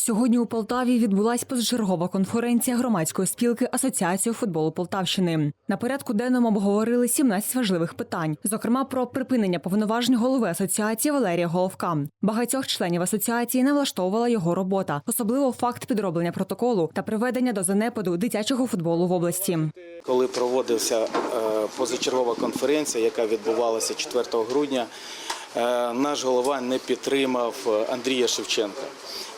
Сьогодні у Полтаві відбулася позачергова конференція громадської спілки Асоціації футболу Полтавщини. На порядку денному обговорили 17 важливих питань, зокрема про припинення повноважень голови асоціації Валерія Головка. Багатьох членів асоціації не влаштовувала його робота, особливо факт підроблення протоколу та приведення до занепаду дитячого футболу в області. Коли проводилася е, позачергова конференція, яка відбувалася 4 грудня, наш голова не підтримав е, Андрія Шевченка.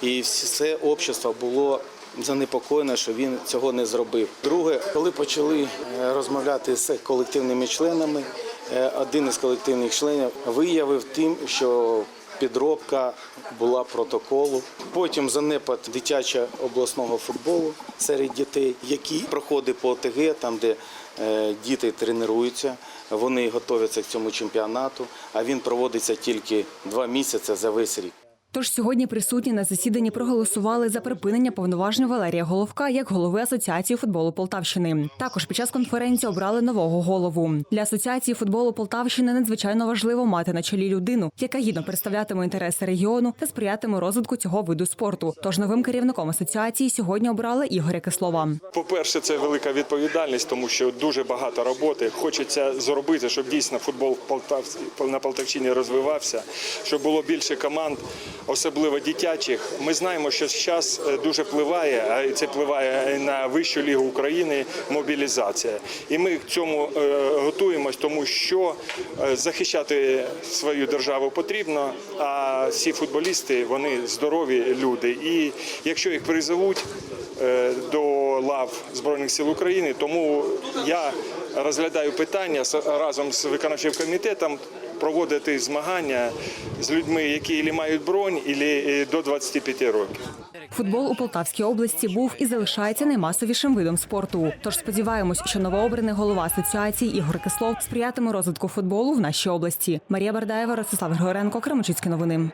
І все общество було занепокоєне, що він цього не зробив. Друге, коли почали е, розмовляти з колективними членами, е, один із колективних членів виявив тим, що підробка була протоколу. Потім занепад дитячого обласного футболу серед дітей, який проходить по ОТГ, там де е, діти тренуються, вони готуються к цьому чемпіонату, а він проводиться тільки два місяці за весь рік. Тож сьогодні присутні на засіданні проголосували за припинення повноважень Валерія Головка як голови Асоціації футболу Полтавщини. Також під час конференції обрали нового голову. Для асоціації футболу Полтавщини надзвичайно важливо мати на чолі людину, яка гідно представлятиме інтереси регіону та сприятиме розвитку цього виду спорту. Тож новим керівником асоціації сьогодні обрали Ігоря Кислова. По-перше, це велика відповідальність, тому що дуже багато роботи. Хочеться зробити, щоб дійсно футбол в Полтавській- на Полтавщині розвивався, щоб було більше команд, особливо дитячих. Ми знаємо, що зараз дуже впливає, а це впливає на вищу лігу України мобілізація. І ми к цьому е, готуємось, тому що е, захищати свою державу потрібно. А всі футболісти вони здорові люди. І якщо їх призовуть е, до лав Збройних сил України, тому я розглядаю питання разом з виконавчим комітетом проводити змагання з людьми, які ілі мають бронь, ілі до 25 років. Футбол у Полтавській області був і залишається наймасовішим видом спорту. Тож сподіваємось, що новообраний голова асоціації Ігор Кислов сприятиме розвитку футболу в нашій області. Марія Бардаєва, Ростислав Григоренко, Кременчуцькі новини.